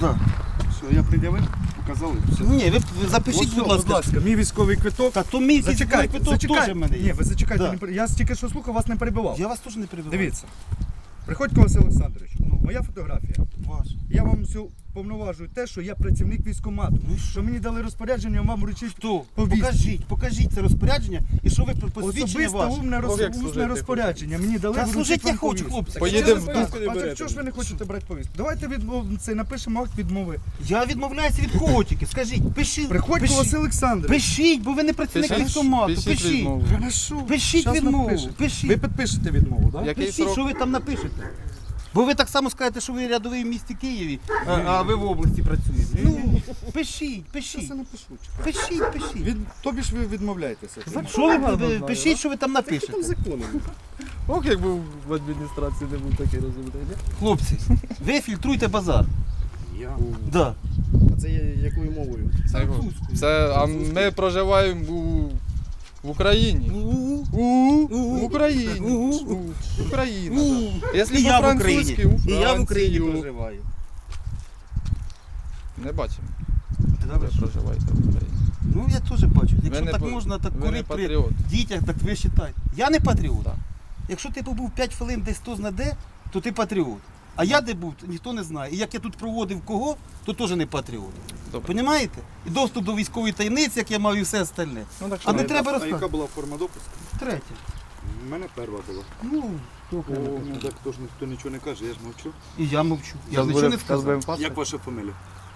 Да. Все, я пред'явив, показали. Все. Ні, ви, запишіть, Ось, будь ласка. мій військовий квиток. Та то мій військовий Зачекайте, квиток теж в зачекайте. мене є. Ні, ви зачекайте, Да. не я тільки що слухав, вас не перебивав. Я вас теж не перебиваю. Дивіться. Приходько Василь Олександрович, моя фотографія. Ваш. Я вам всю повноважую те, що я працівник військкомату. Ну що? Що мені дали розпорядження вам вручити Хто? Повістку. Покажіть, покажіть це розпорядження і що ви про посвідчення особисте ваше. умне, роз... Як усне розпорядження. Мені дали Та вручити служити я вам хочу, повістку. хлопці. Поїдемо Що в ви- не А берете. чого ж ви не хочете брати повістку? Давайте відмов... це, напишемо акт відмови. Я відмовляюся від кого тільки. Скажіть, пишіть. Приходько пишіть. Василь Олександрович. Пишіть, бо ви не працівник Пишіть, військкомату. пишіть Пишіть. відмову. Хорошо. Пишіть Щас відмову. напишете. Пишіть. Ви підпишете відмову, так? Який Пишіть, срок? що ви там напишете. Бо ви так само скажете, що ви рядовий в місті Києві, а, а ви в області працюєте. Ну, пишіть, пишіть. я напишу. чекай. Пишіть, пишіть. Від... Тобі ж ви відмовляєтеся. Що ви, ви пишіть, що ви там напишете. законом? Ох, як був в адміністрації, не був такий розумний. Хлопці, ви фільтруйте базар. Я. Да. А це є якою мовою? Французькою. Це, а ми проживаємо у, в Україні. У-у-у. У. Україні. У. Україна. Да. Якщо І я в Україні. по-французьки, у І я в Україні Францію. проживаю. Не бачимо. Ви Ви що? проживаєте в Україні. Ну я теж бачу. Якщо не так можна, так ви не курить при патріот. дітях, так ви вважаєте. Я не патріот. Так. Якщо ти побув 5 хвилин десь хто знаде, то ти патріот. А я де був, ніхто не знає. І як я тут проводив кого, то теж не патріот. Добре. Понімаєте? І доступ до військової таємниці, як я мав і все остальне. Ну, так А не треба А яка розказувати. була форма допуску? Третє. У мене перша була. Ну, О, ну так хто ж ніхто нічого не каже, я ж мовчу. і я мовчу. Я Щас нічого не сказав. Як ваша фамілія?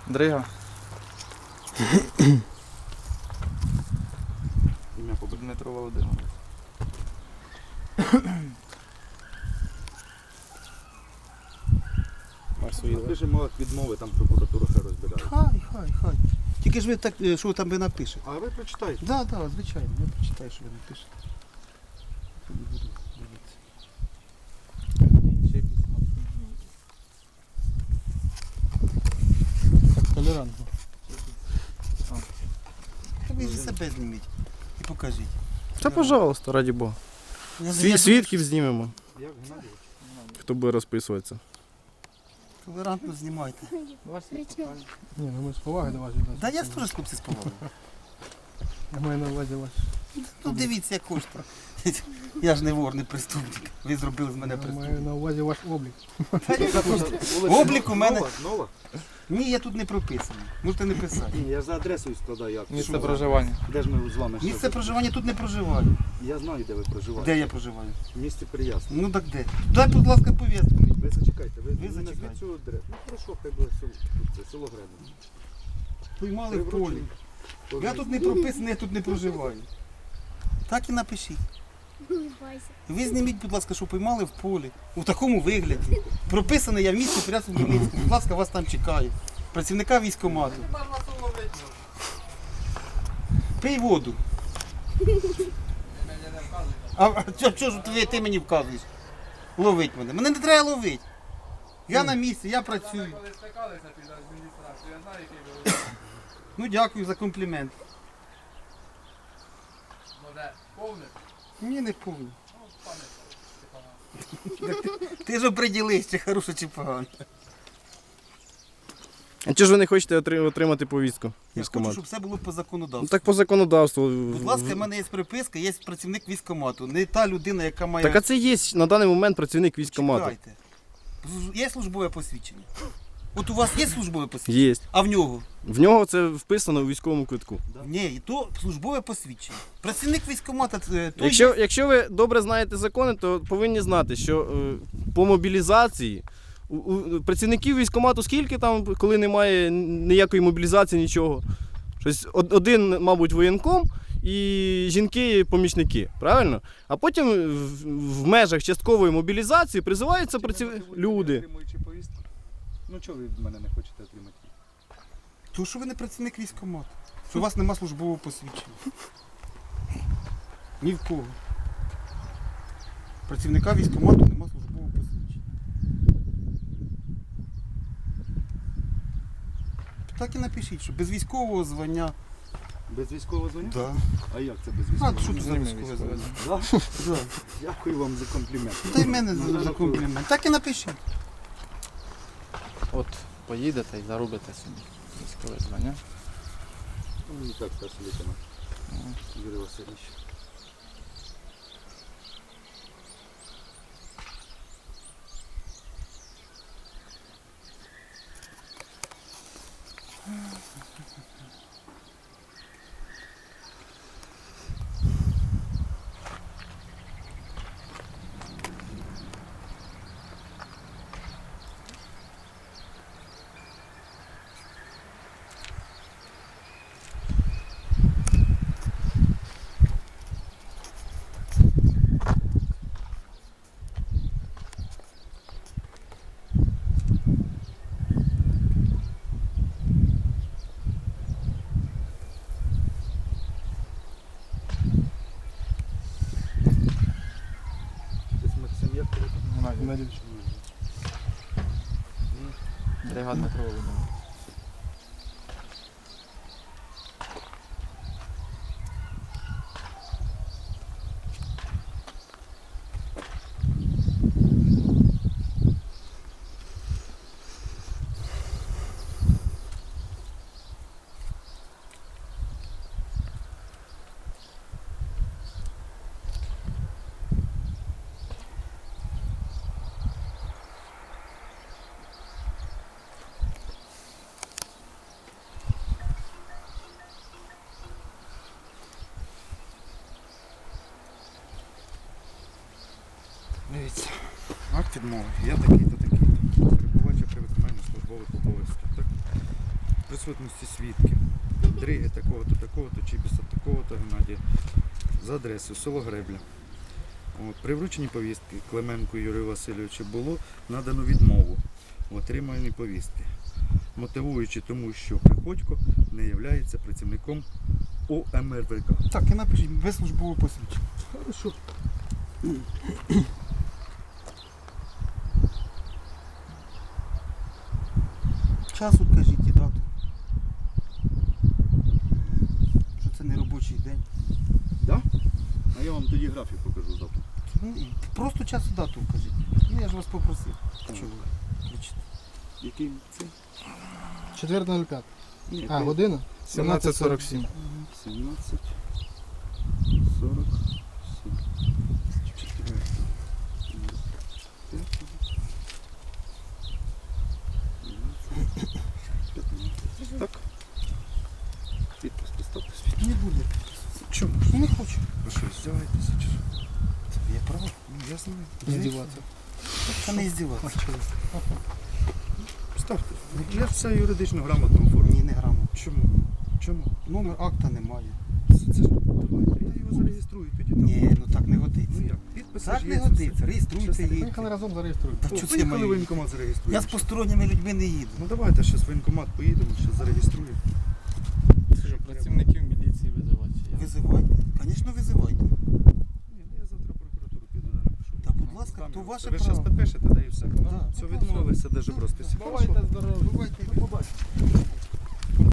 Дрига. Ім'я по. Дмитро Володимирович. Напишемо акт відмови, там прокуратура хай розбирає. Хай, хай, хай. Тільки ж ви так, е, що ви там ви напишете. А ви прочитайте. Так, да, так, да, звичайно, я прочитаю, що ви напишете. Буду. Толерантно. Та ви ж себе зніміть і покажіть. Та пожалуйста, раді Бога. Я, я свідків знімемо, Як хто буде розписуватися. Толерантно знімайте. Ні, ну ми з поваги до вас відносимося. Да я ж теж хлопці з повагою. Я маю на увазі вас. Ну дивіться, як хочете. Я ж не вор, не преступник. Ви зробили з мене Я маю на увазі ваш облік. Облік у мене- Нова? Ні, я тут не прописаний. Можете не писати. Ні, я за адресою складаю акт. Місце проживання. Де ж ми з вами ще? Місце проживання тут не проживаю. Я знаю, де ви проживаєте. Де я проживаю? В місті Переяслав. Ну так де? Дай, будь ласка, повістку мені. Ви зачекайте, ви, Ви ви зачекайте. цю адресу. Ну хорошо, хай буде село, це, село Гребен. Поймали в полі. Я тут не прописаний, я тут не проживаю. Так і напишіть. Ви зніміть, будь ласка, що поймали в полі. У такому вигляді. Прописаний я в місті Прясу Хмельницькому. Будь ласка, вас там чекаю. Працівника військкомату. Пий воду. А, а чо, чо ж ти, ти мені вказуєш? Ловить мене. Мене не треба ловити. Я на місці, я працюю. Коли стикалися під адміністрацією, я знаю, який ви Ну дякую за комплімент. може повний. Ні, не повний. Ти ж оприділись, чи хороше, чи погано. А чи ж ви не хочете отри- отримати повістку? Я хочу, військкомату? щоб все було по Ну законодавству. так по законодавству. Будь ласка, в мене є приписка, є працівник військкомату. Не та людина, яка має. Так а це є на даний момент працівник військкомату. Чекайте. Є службове посвідчення. От у вас є службове посвідчення, Є. а в нього? В нього це вписано у військовому квитку. Ні, і то службове посвідчення. Працівник військкомата це той. Якщо, якщо ви добре знаєте закони, то повинні знати, що е, по мобілізації у, у працівників військкомату скільки там, коли немає ніякої мобілізації, нічого. Щось один, мабуть, воєнком і жінки-помічники, правильно? А потім в, в межах часткової мобілізації призиваються праців... люди. Ну чого ви від мене не хочете отримати? То що ви не працівник військкомату? Що у вас нема службового посвідчення. Ні в кого. Працівника військкомату нема службового посвідчення. Так і напишіть, що без військового звання. Без військового звання? Да. А як це без А, військового що тут за військове звання? Да? Да. Дякую вам за комплімент. Та й мене за- за комплімент. Так і напишіть. От поїдете і заробите собі військове звання. Ну, Мені так старший лейтенант. Юрій Васильович. Mm-hmm. Хто? Бригадна Бригада Дивіться, акт відмови. Я такий-то, такий-то. Прибувача при виконанні службових обов'язків. Так? Присутності свідків. Дриги такого-то, такого-то, Чібіса, такого-то Геннадія. За адресою село Гребля. От, при врученні повістки Клименку Юрію Васильовичу було надано відмову в отриманні повістки, мотивуючи тому, що Приходько не є працівником ОМРВК. Так, і напишіть без службового посвідчення. Хорошо. Час укажіть і дату. Що це не робочий день. Да? А я вам тоді графік покажу завтра. Ну, Просто час і дату укажіть. Ну я ж вас попросив. Чого? Який це? 4.05. Ні, А, година? 17.47. 17, 47. Четвертого. Дванадцятого. П'ятнадцятого. Так. Підпис поставте свій. Не буде. Чому? Ну не хочу. Ви що, здіваєтеся чи що? Це є знаю. Не здіватися. Це не здіватися. Ставте. Я все юридично грамотно оформлю. Ні, не грамотно. Чому? Чому? Номер акта немає. Це, ж давайте, я його зареєструю тоді. там. Ні, ну так не годиться. Ну як? Підпис Так ж не це годиться. все. Реєструйте Щас, її. Поїхали разом. Та О, це Поїхали мої? воєнкомат зареєструємо. Я з посторонніми людьми не їду. Ну давайте ще в воєнкомат поїдемо, ще зареєструємо. Працівників міліції визивати? Визивайте. Звісно, визивайте. Ні, ну я завтра в прокуратуру піду да напишу. Та будь ласка, Там то ваше Ви право. зараз підпишете, да і все. Да. Все відмовилися, даже броситися. Бувайте здорові. Бувайте.